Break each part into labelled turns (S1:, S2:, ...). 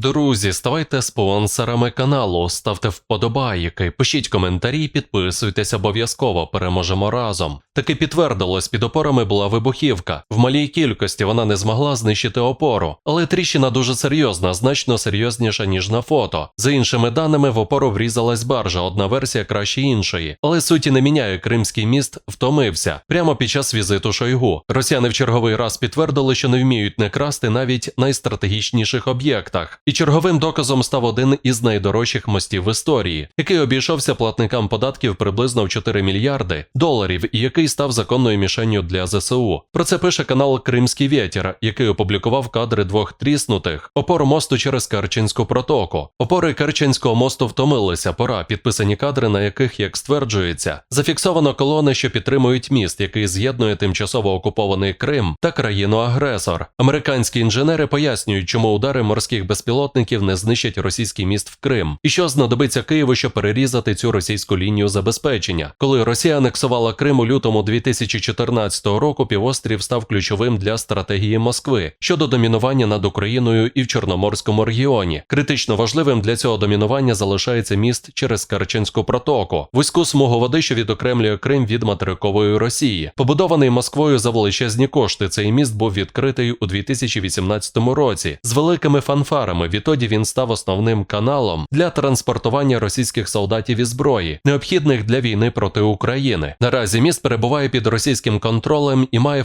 S1: Друзі, ставайте спонсорами каналу, ставте вподобайки, пишіть коментарі, підписуйтесь обов'язково, переможемо разом. Таки підтвердилось, під опорами була вибухівка. Малій кількості вона не змогла знищити опору, але тріщина дуже серйозна, значно серйозніша, ніж на фото. За іншими даними, в опору врізалась баржа, одна версія краще іншої. Але суті не міняє, Кримський міст втомився прямо під час візиту Шойгу. Росіяни в черговий раз підтвердили, що не вміють не красти навіть найстратегічніших об'єктах. І черговим доказом став один із найдорожчих мостів в історії, який обійшовся платникам податків приблизно в 4 мільярди доларів і який став законною мішенню для ЗСУ. Про це пише канал Кримський Вєтір, який опублікував кадри двох тріснутих опор мосту через Керченську протоку. Опори Керченського мосту втомилися. Пора підписані кадри, на яких, як стверджується, зафіксовано колони, що підтримують міст, який з'єднує тимчасово окупований Крим та країну-агресор. Американські інженери пояснюють, чому удари морських безпілотників не знищать російський міст в Крим, і що знадобиться Києву, щоб перерізати цю російську лінію забезпечення. Коли Росія анексувала Крим у лютому 2014 року, півострів став ключовим для стратегії Москви щодо домінування над Україною і в Чорноморському регіоні. Критично важливим для цього домінування залишається міст через Керченську протоку, вузьку смугу води, що відокремлює Крим від материкової Росії. Побудований Москвою за величезні кошти. Цей міст був відкритий у 2018 році з великими фанфарами. Відтоді він став основним каналом для транспортування російських солдатів і зброї, необхідних для війни проти України. Наразі міст перебуває під російським контролем і має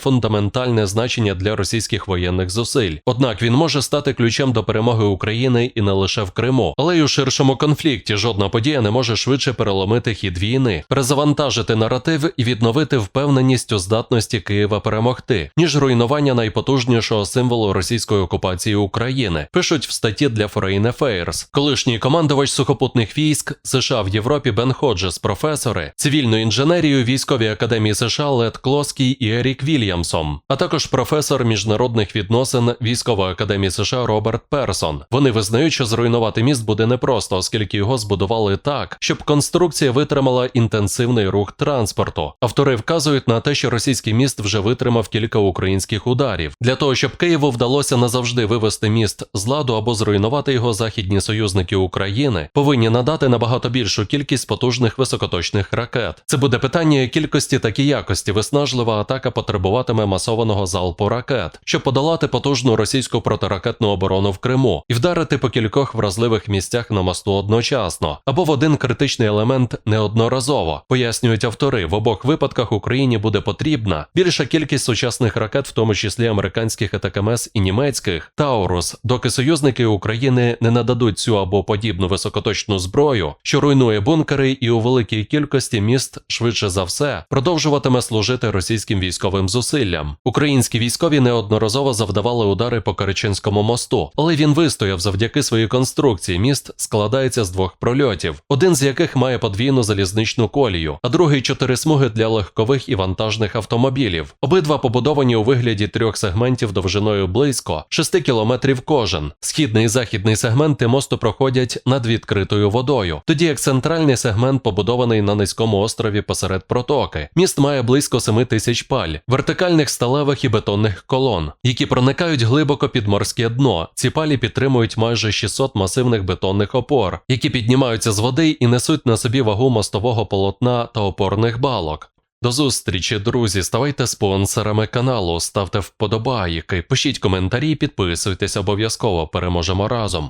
S1: фундаментальне значення для російських воєнних зусиль. Однак він може стати ключем до перемоги України і не лише в Криму, але й у ширшому конфлікті. Жодна подія не може швидше переломити хід війни, перезавантажити наратив і відновити впевненість у здатності Києва перемогти, ніж руйнування найпотужнішого символу російської окупації України. Пишуть в статті для Foreign Affairs. Колишній командувач сухопутних військ США в Європі Бен Ходжес, професори, цивільну інженерію військовій академії США Лед Клоскій і Ерік Вільямсом, а також професор міжнародних відносин військової академії США Роберт Персон. Вони визнають, що зруйнувати міст буде непросто, оскільки його збудували так, щоб конструкція витримала інтенсивний рух транспорту. Автори вказують на те, що російський міст вже витримав кілька українських ударів. Для того щоб Києву вдалося назавжди вивести міст з ладу або зруйнувати його західні союзники України, повинні надати набагато більшу кількість потужних високоточних ракет. Це буде питання кількості так і якості. Виснажлива атака потребуватиме масованого залпу ракет, щоб подолати потужну російську протиракетну оборону в Криму і вдарити по кількох вразливих місцях на мосту одночасно, або в один критичний елемент неодноразово. Пояснюють автори, в обох випадках Україні буде потрібна більша кількість сучасних ракет, в тому числі американських АТКМС і німецьких Таурус, доки союзники України не нададуть цю або подібну високоточну зброю, що руйнує бункери і у великій кількості міст швидше за все продовжуватиме служити російським військовим зусиллям. Українські військові неодноразово завдавали удари по Керченському мосту, але він вистояв завдяки своїй конструкції. Міст складається з двох прольотів, один з яких має подвійну залізничну колію, а другий чотири смуги для легкових і вантажних автомобілів. Обидва побудовані у вигляді трьох сегментів довжиною близько 6 кілометрів кожен. Східний і західний сегменти мосту проходять над відкритою водою, тоді як центральний сегмент побудований на низькому острові посеред протоки. Міст має близько 7 тисяч паль, вертикальних сталевих і бетонних колон, які проникають глибоко під морське дно. Ці палі підтримують майже 600 масивних бетонних опор, які піднімаються з води і несуть на собі вагу мостового полотна та опорних балок. До зустрічі, друзі. Ставайте спонсорами каналу, ставте вподобайки, пишіть коментарі, підписуйтесь обов'язково. Переможемо разом.